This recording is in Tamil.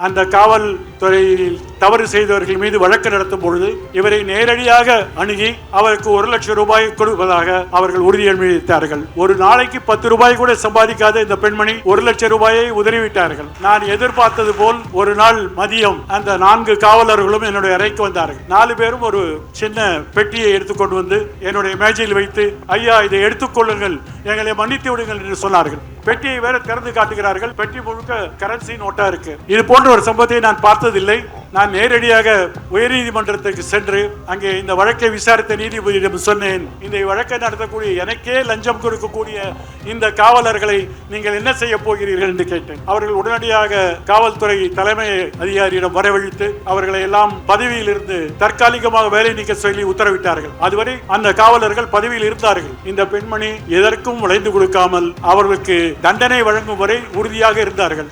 அந்த துறையில் தவறு செய்தவர்கள் மீது வழக்கு நடத்தும் பொழுது இவரை நேரடியாக அணுகி அவருக்கு ஒரு லட்சம் ரூபாய் கொடுப்பதாக அவர்கள் உறுதியளித்தார்கள் ஒரு நாளைக்கு பத்து ரூபாய் கூட சம்பாதிக்காத இந்த பெண்மணி ஒரு லட்சம் ரூபாயை உதறிவிட்டார்கள். நான் எதிர்பார்த்தது போல் ஒரு நாள் மதியம் அந்த நான்கு காவலர்களும் என்னுடைய அறைக்கு வந்தார்கள். நாலு பேரும் ஒரு சின்ன பெட்டியை எடுத்துக்கொண்டு வந்து என்னுடைய மேஜையில் வைத்து ஐயா இதை எடுத்துக்கொள்ளுங்கள் எங்களை மன்னித்து விடுங்கள் என்று சொன்னார்கள். பெட்டியை வேற திறந்து காட்டுகிறார்கள். பெட்டி முழுக்க கரன்சி நோட்டா இருக்கு. இது போன்ற ஒரு சம்பவத்தை நான் பார்த்து பார்த்ததில்லை நான் நேரடியாக உயர்நீதிமன்றத்துக்கு சென்று அங்கே இந்த வழக்கை விசாரித்த நீதிபதியிடம் சொன்னேன். இந்த வழக்கை நடத்தக்கூடிய எனக்கே லஞ்சம் கொடுக்கக்கூடிய இந்த காவலர்களை நீங்கள் என்ன செய்ய போகிறீர்கள் என்று கேட்டேன். அவர்கள் உடனடியாக காவல்துறை தலைமை அதிகாரியிடம் வரவழைத்து அவர்களை எல்லாம் பதவியில் இருந்து தற்காலிகமாக வேலை நீக்க சொல்லி உத்தரவிட்டார்கள். அதுவரை அந்த காவலர்கள் பதவியில் இருந்தார்கள். இந்த பெண்மணி எதற்கும் விளைந்து கொடுக்காமல் அவர்களுக்கு தண்டனை வழங்கும் வரை உறுதியாக இருந்தார்கள்.